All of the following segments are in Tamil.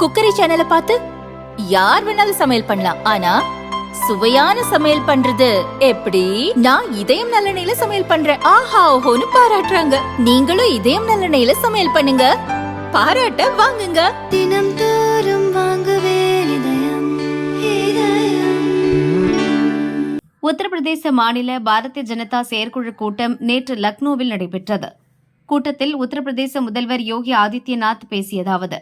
குக்கரி சேனலை பார்த்து யார் வேணாலும் சமையல் பண்ணலாம். ஆனா சுவையான சமையல் பண்றது எப்படி? நான் இதயம் நல்லெண்ணெயில சமையல் பண்றேன். ஆஹா ஓஹோன்னு பாராட்டுறாங்க. நீங்களும் இதயம் நல்லெண்ணெயில சமையல் பண்ணுங்க. பாராட்ட வாங்குங்க. தினம் தோறும் வாங்குவே இதயம் இதயம். உத்தரப்பிரதேச மாநில பாரதிய ஜனதா செயற்குழு கூட்டம் நேற்று லக்னோவில் நடைபெற்றது. கூட்டத்தில் உத்தரப்பிரதேச முதல்வர் யோகி ஆதித்யநாத் பேசியதாவது.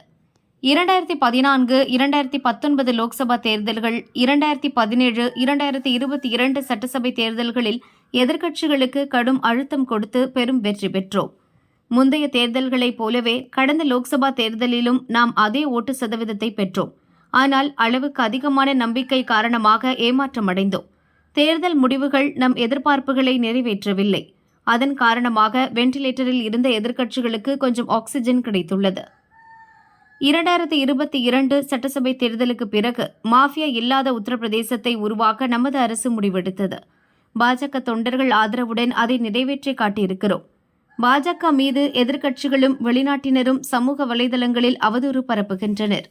இரண்டாயிரத்தி பதினான்கு இரண்டாயிரத்தி பத்தொன்பது லோக்சபா தேர்தல்கள் இரண்டாயிரத்தி பதினேழு இரண்டாயிரத்தி இருபத்தி இரண்டு சட்டசபை தேர்தல்களில் எதிர்க்கட்சிகளுக்கு கடும் அழுத்தம் கொடுத்து பெரும் வெற்றி பெற்றோம். முந்தைய தேர்தல்களைப் போலவே கடந்த லோக்சபா தேர்தலிலும் நாம் அதே ஓட்டு சதவீதத்தை பெற்றோம். ஆனால் அளவுக்கு அதிகமான நம்பிக்கை காரணமாக ஏமாற்றமடைந்தோம் தேர்தல் முடிவுகள் நம் எதிர்பார்ப்புகளை நிறைவேற்றவில்லை. அதன் காரணமாக வெண்டிலேட்டரில் இருந்த எதிர்க்கட்சிகளுக்கு கொஞ்சம் ஆக்ஸிஜன் கிடைத்துள்ளது. இரண்டாயிரத்தி இருபத்தி இரண்டு சட்டசபை தேர்தலுக்கு பிறகு மாஃபியா இல்லாத உத்தரப்பிரதேசத்தை உருவாக்க நமது அரசு முடிவெடுத்தது. பாஜக தொண்டர்கள் ஆதரவுடன் அதை நிறைவேற்றி காட்டியிருக்கிறோம். பாஜக மீது எதிர்க்கட்சிகளும் வெளிநாட்டினரும் சமூக வலைதளங்களில் அவதூறு பரப்புகின்றனர்.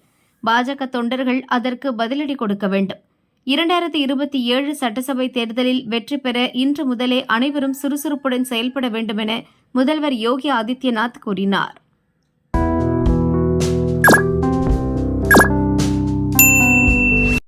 பாஜக தொண்டர்கள் அதற்கு பதிலடி கொடுக்க வேண்டும். இரண்டாயிரத்தி இருபத்தி ஏழு சட்டசபை தேர்தலில் வெற்றி பெற இன்று முதலே அனைவரும் சுறுசுறுப்புடன் செயல்பட வேண்டுமென முதல்வர் யோகி ஆதித்யநாத் கூறினார்.